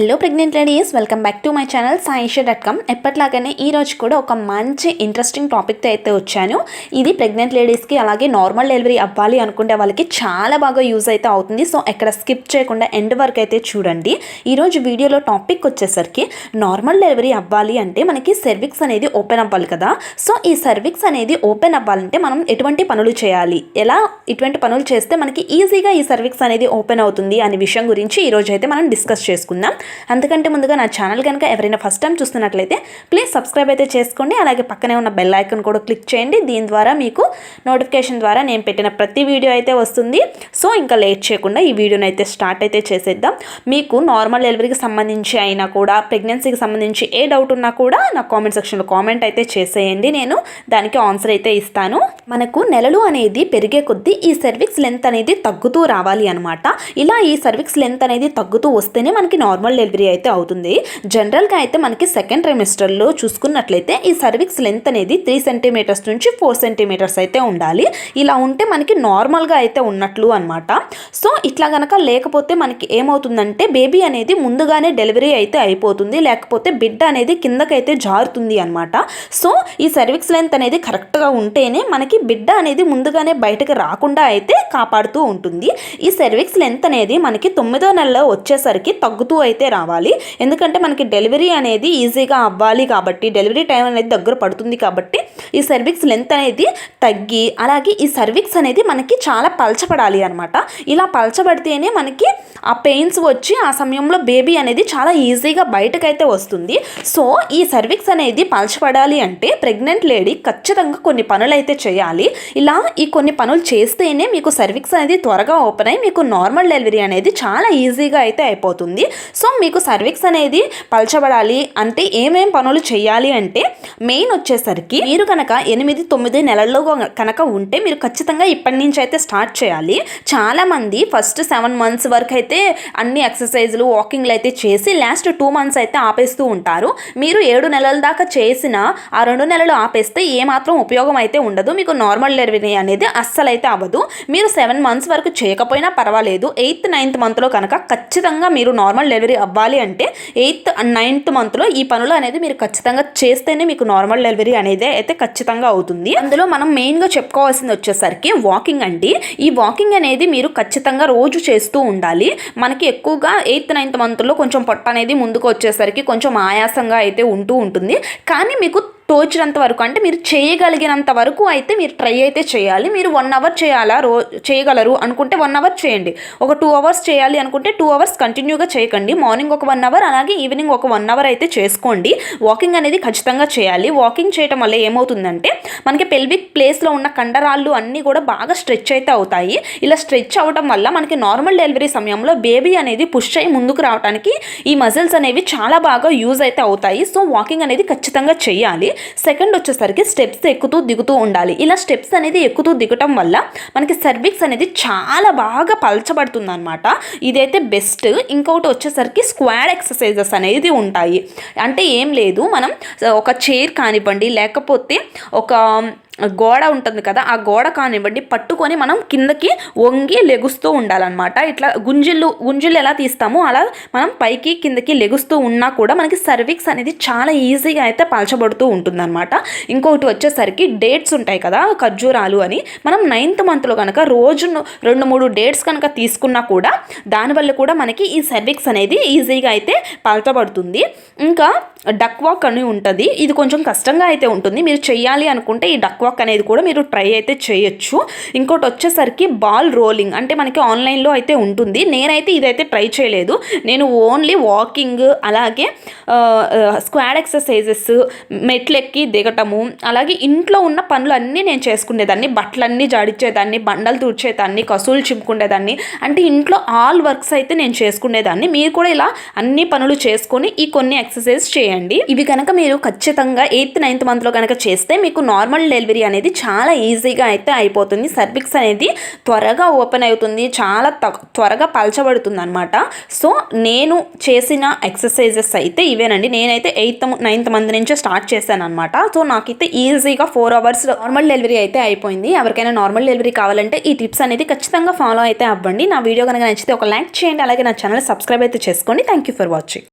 Hello pregnant ladies welcome back to my channel Saisha dot com ఎప్పట్లాగానే ఈ రోజు కూడా ఒక మంచి ఇంట్రెస్టింగ్ టాపిక్తో అయితే వచ్చాను. ఇది ప్రెగ్నెంట్ లేడీస్కి అలాగే నార్మల్ డెలివరీ అవ్వాలి అనుకుంటే వాళ్ళకి చాలా బాగా యూజ్ అయితే అవుతుంది. సో ఎక్కడ స్కిప్ చేయకుండా ఎండ్ వరకు అయితే చూడండి. ఈరోజు వీడియోలో టాపిక్ వచ్చేసరికి నార్మల్ డెలివరీ అవ్వాలి అంటే మనకి సర్విక్స్ అనేది ఓపెన్ అవ్వాలి కదా. సో ఈ సర్విక్స్ అనేది ఓపెన్ అవ్వాలంటే మనం ఎటువంటి పనులు చేయాలి? ఎలా ఇటువంటి పనులు చేస్తే మనకి ఈజీగా ఈ సర్విక్స్ అనేది ఓపెన్ అవుతుంది అనే విషయం గురించి ఈరోజు అయితే మనం డిస్కస్ చేసుకుందాం. అందుకంటే ముందుగా నా ఛానల్ కనుక ఎవరైనా ఫస్ట్ టైం చూస్తున్నట్లయితే ప్లీజ్ సబ్స్క్రైబ్ అయితే చేసుకోండి. అలాగే పక్కనే ఉన్న బెల్ ఐకన్ కూడా క్లిక్ చేయండి. దీని ద్వారా మీకు నోటిఫికేషన్ ద్వారా నేను పెట్టిన ప్రతి వీడియో అయితే వస్తుంది. సో ఇంకా లేట్ చేయకుండా ఈ వీడియోని అయితే స్టార్ట్ అయితే చేసేద్దాం. మీకు నార్మల్ డెలివరీకి సంబంధించి అయినా కూడా ప్రెగ్నెన్సీకి సంబంధించి ఏ డౌట్ ఉన్నా కూడా నా కామెంట్ సెక్షన్లో కామెంట్ అయితే చేసేయండి. నేను దానికి ఆన్సర్ అయితే ఇస్తాను. మనకు నెలలు అనేది పెరిగే కొద్దీ ఈ సర్వీక్స్ లెంత్ అనేది తగ్గుతూ రావాలి అనమాట ఇలా ఈ సర్వీక్స్ లెంత్ అనేది తగ్గుతూ వస్తేనే మనకి నార్మల్ డెలివరీ అయితే అవుతుంది. జనరల్గా అయితే మనకి సెకండ్ ట్రైమిస్టర్లో చూసుకున్నట్లయితే ఈ సర్విక్స్ లెంత్ అనేది త్రీ సెంటీమీటర్స్ నుంచి ఫోర్ సెంటీమీటర్స్ అయితే ఉండాలి. ఇలా ఉంటే మనకి నార్మల్గా అయితే ఉన్నట్లు అనమాట సో ఇట్లా గనక లేకపోతే మనకి ఏమవుతుందంటే బేబీ అనేది ముందుగానే డెలివరీ అయితే అయిపోతుంది. లేకపోతే బిడ్డ అనేది కిందకైతే జారుతుంది అనమాట సో ఈ సర్విక్స్ లెంత్ అనేది కరెక్ట్గా ఉంటేనే మనకి బిడ్డ అనేది ముందుగానే బయటకు రాకుండా అయితే కాపాడుతూ ఉంటుంది. ఈ సర్విక్స్ లెంత్ అనేది మనకి తొమ్మిదో నెలలో వచ్చేసరికి తగ్గుతూ అయితే రావాలి. ఎందుకంటే మనకి డెలివరీ అనేది ఈజీగా అవ్వాలి కాబట్టి డెలివరీ టైం అనేది దగ్గర పడుతుంది కాబట్టి ఈ సర్విక్స్ లెంత్ అనేది తగ్గి అలాగే ఈ సర్విక్స్ అనేది మనకి చాలా పలచబడాలి అనమాట ఇలా పలచబడితేనే మనకి ఆ పెయిన్స్ వచ్చి ఆ సమయంలో బేబీ అనేది చాలా ఈజీగా బయటకైతే వస్తుంది. సో ఈ సర్విక్స్ అనేది పలచబడాలి అంటే ప్రెగ్నెంట్ లేడీ ఖచ్చితంగా కొన్ని పనులు అయితే చేయాలి. ఇలా ఈ కొన్ని పనులు చేస్తేనే మీకు సర్విక్స్ అనేది త్వరగా ఓపెన్ అయ్యి మీకు నార్మల్ డెలివరీ అనేది చాలా ఈజీగా అయితే అయిపోతుంది. సో మీకు సర్విక్స్ అనేది పలచబడాలి అంటే ఏమేం పనులు చేయాలి అంటే మెయిన్ వచ్చేసరికి మీరు కనుక ఎనిమిది తొమ్మిది నెలల్లో కనుక ఉంటే మీరు ఖచ్చితంగా ఇప్పటి నుంచి అయితే స్టార్ట్ చేయాలి. చాలామంది ఫస్ట్ సెవెన్ మంత్స్ వరకు అయితే అన్ని ఎక్సర్సైజులు వాకింగ్లు అయితే చేసి లాస్ట్ టూ మంత్స్ అయితే ఆపేస్తూ ఉంటారు. మీరు ఏడు నెలల దాకా చేసిన ఆ రెండు నెలలు ఆపేస్తే ఏమాత్రం ఉపయోగం అయితే ఉండదు. మీకు నార్మల్ డెలివరీ అనేది అస్సలు అయితే అవ్వదు. మీరు సెవెన్ మంత్స్ వరకు చేయకపోయినా పర్వాలేదు. ఎయిత్ నైన్త్ మంత్లో కనుక ఖచ్చితంగా మీరు నార్మల్ డెలివరీ అవ్వాలి అంటే ఎయిత్ అండ్ నైన్త్ మంత్లో ఈ పనులు అనేది మీరు ఖచ్చితంగా చేస్తేనే మీకు నార్మల్ డెలివరీ అనేది అయితే ఖచ్చితంగా అవుతుంది. అందులో మనం మెయిన్గా చెప్పుకోవాల్సింది వచ్చేసరికి వాకింగ్ అండి. ఈ వాకింగ్ అనేది మీరు ఖచ్చితంగా రోజు చేస్తూ ఉండాలి. మనకి ఎక్కువగా ఎయిత్ నైన్త్ మంత్లో కొంచెం పొట్ట అనేది ముందుకు వచ్చేసరికి కొంచెం ఆయాసంగా అయితే ఉంటూ ఉంటుంది. కానీ మీకు తోచినంత వరకు అంటే మీరు చేయగలిగినంత వరకు అయితే మీరు ట్రై అయితే చేయాలి. మీరు వన్ అవర్ చేయాలా? రో చేయగలరు అనుకుంటే వన్ అవర్ చేయండి. ఒక టూ అవర్స్ చేయాలి అనుకుంటే టూ అవర్స్ కంటిన్యూగా చేయకండి. మార్నింగ్ ఒక వన్ అవర్ అలాగే ఈవినింగ్ ఒక వన్ అవర్ అయితే చేసుకోండి. వాకింగ్ అనేది ఖచ్చితంగా చేయాలి. వాకింగ్ చేయటం వల్ల ఏమవుతుందంటే మనకి పెల్విక్ ప్లేస్లో ఉన్న కండరాళ్ళు అన్నీ కూడా బాగా స్ట్రెచ్ అయితే అవుతాయి. ఇలా స్ట్రెచ్ అవ్వటం వల్ల మనకి నార్మల్ డెలివరీ సమయంలో బేబీ అనేది పుష్ అయ్యి ముందుకు రావడానికి ఈ మజిల్స్ అనేవి చాలా బాగా యూజ్ అయితే అవుతాయి. సో వాకింగ్ అనేది ఖచ్చితంగా చేయాలి. సెకండ్ వచ్చేసరికి స్టెప్స్ ఎక్కుతూ దిగుతూ ఉండాలి. ఇలా స్టెప్స్ అనేది ఎక్కుతూ దిగటం వల్ల మనకి సర్విక్స్ అనేది చాలా బాగా పలచబడుతుంది అనమాట ఇదైతే బెస్ట్. ఇంకొకటి వచ్చేసరికి స్క్వాడ్ ఎక్సర్సైజెస్ అనేది ఉంటాయి. అంటే ఏం లేదు మనం ఒక చైర్ కానివ్వండి లేకపోతే ఒక గోడ ఉంటుంది కదా ఆ గోడ కానివ్వండి పట్టుకొని మనం కిందకి వంగి లెగుస్తూ ఉండాలన్నమాట. ఇట్లా గుంజిళ్ళు గుంజిళ్ళు ఎలా తీస్తామో అలా మనం పైకి కిందకి లెగుస్తూ ఉన్నా కూడా మనకి సర్విక్స్ అనేది చాలా ఈజీగా అయితే పలచబడుతూ ఉంటుందన్నమాట. ఇంకొకటి వచ్చేసరికి డేట్స్ ఉంటాయి కదా ఖర్జూరాలు అని. మనం నైన్త్ మంత్లో కనుక రోజు రెండు మూడు డేట్స్ కనుక తీసుకున్నా కూడా దానివల్ల కూడా మనకి ఈ సర్విక్స్ అనేది ఈజీగా అయితే పలచబడుతుంది. ఇంకా డక్ వాక్ అని ఉంటుంది. ఇది కొంచెం కష్టంగా అయితే ఉంటుంది. మీరు చేయాలి అనుకుంటే ఈ డక్ వాక్ అనేది కూడా మీరు ట్రై అయితే చేయొచ్చు. ఇంకోటి వచ్చేసరికి బాల్ రోలింగ్ అంటే మనకి ఆన్లైన్లో అయితే ఉంటుంది. నేనైతే ఇదైతే ట్రై చేయలేదు. నేను ఓన్లీ వాకింగ్ అలాగే స్క్వాడ్ ఎక్సర్సైజెస్ మెట్లెక్కి దిగటము అలాగే ఇంట్లో ఉన్న పనులన్నీ నేను చేసుకునేదాన్ని. బట్టలన్నీ జాడిచ్చేదాన్ని బండలు తుడిచేదాన్ని కసులు చింపుకునేదాన్ని అంటే ఇంట్లో ఆల్ వర్క్స్ అయితే నేను చేసుకునేదాన్ని. మీరు కూడా ఇలా అన్ని పనులు చేసుకొని ఈ కొన్ని ఎక్సర్సైజ్ చేయండి. ఇవి కనుక మీరు ఖచ్చితంగా ఎయిత్ నైన్త్ మంత్లో కనుక చేస్తే మీకు నార్మల్ డెలివరీ అనేది చాలా ఈజీగా అయితే అయిపోతుంది. సర్విక్స్ అనేది త్వరగా ఓపెన్ అవుతుంది. చాలా త్వరగా పలచబడుతుంది అనమాట సో నేను చేసిన ఎక్సర్సైజెస్ అయితే ఇవేనండి. నేనైతే ఎయిత్ నైన్త్ మంత్ నుంచే స్టార్ట్ చేశాను అనమాట సో నాకైతే ఈజీగా ఫోర్ అవర్స్ నార్మల్ డెలివరీ అయితే అయిపోయింది. ఎవరికైనా నార్మల్ డెలివరీ కావాలంటే ఈ టిప్స్ అనేది ఖచ్చితంగా ఫాలో అయితే అవ్వండి. నా వీడియో కనుక నచ్చితే ఒక లైక్ చేయండి. అలాగే నా ఛానల్ సబ్స్క్రైబ్ అయితే చేసుకోండి. Thank you for watching.